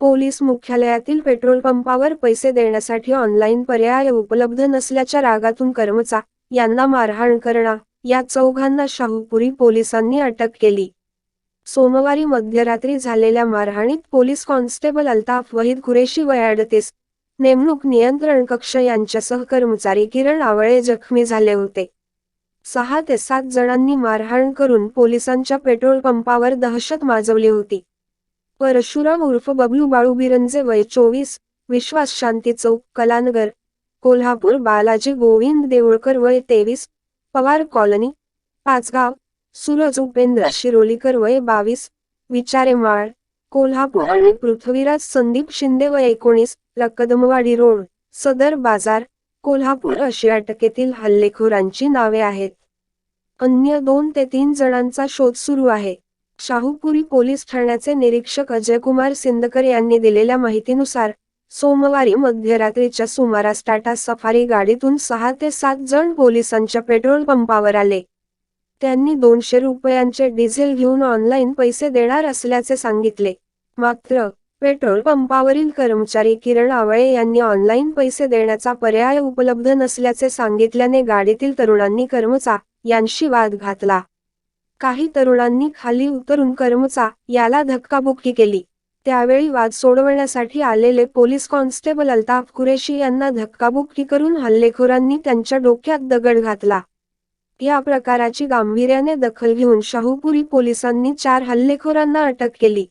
Police मुख्यालयातील petrol पंपावर पैसे देण्यासाठी ऑनलाईन पर्याय उपलब्ध नसल्याच्या रागातून कर्मचा यांना मारहाण करणा या चौघांना शाहूपुरी पोलिसांनी अटक केली. सोमवारी मध्यरात्री झालेल्या मारहाणीत पोलीस कॉन्स्टेबल अल्ताफ वहीद कुरेशी वय अडतीस नेमणूक नियंत्रण कक्ष यांच्यासह कर्मचारी किरण आवळे जखमी झाले होते. सहा ते सात जणांनी मारहाण करून पोलिसांच्या पेट्रोल पंपावर दहशत माजवली होती. परशुराम उर्फ बबलू बाळू बिरंजे वय चोवीस विश्वास शांती चौक कलानगर कोल्हापूर बालाजी गोविंद देऊळकर वय तेवीस पवार कॉलनी पाचगाव सूरज उपेंद्र शिरोलीकर वय बावीस विचारे माळ कोल्हापूर आणि पृथ्वीराज संदीप शिंदे वय एकोणीस लक्कदमवाडी रोड सदर बाजार कोल्हापूर अशी अटकेतील हल्लेखोरांची नावे आहेत. अन्य दोन ते तीन जणांचा शोध सुरू आहे. शाहूपुरी पोलीस ठाण्याचे निरीक्षक अजयकुमार सिंदकर यांनी दिलेल्या माहितीनुसार सोमवारी मध्यरात्रीच्या सुमारास टाटा सफारी गाडीतून सहा ते सात जण पोलिसांच्या पेट्रोल पंपावर आले. त्यांनी दोनशे रुपयांचे डिझेल घेऊन ऑनलाईन पैसे देणार असल्याचे सांगितले. मात्र पेट्रोल पंपावरील कर्मचारी किरण आवळे यांनी ऑनलाईन पैसे देण्याचा पर्याय उपलब्ध नसल्याचे सांगितल्याने गाडीतील तरुणांनी कर्मचा यांशी वाद घातला. काही तरुणांनी खाली उतरून कर्मचा याला धक्काबुक्की केली. त्यावेळी वाद सोडवण्यासाठी आलेले पोलीस कॉन्स्टेबल अल्ताफ कुरेशी यांना धक्काबुक्की करून हल्लेखोरांनी त्यांच्या डोक्यात दगड घातला. या प्रकाराची गांभीर्याने दखल घेऊन शाहूपुरी पोलिसांनी चार हल्लेखोरांना अटक केली.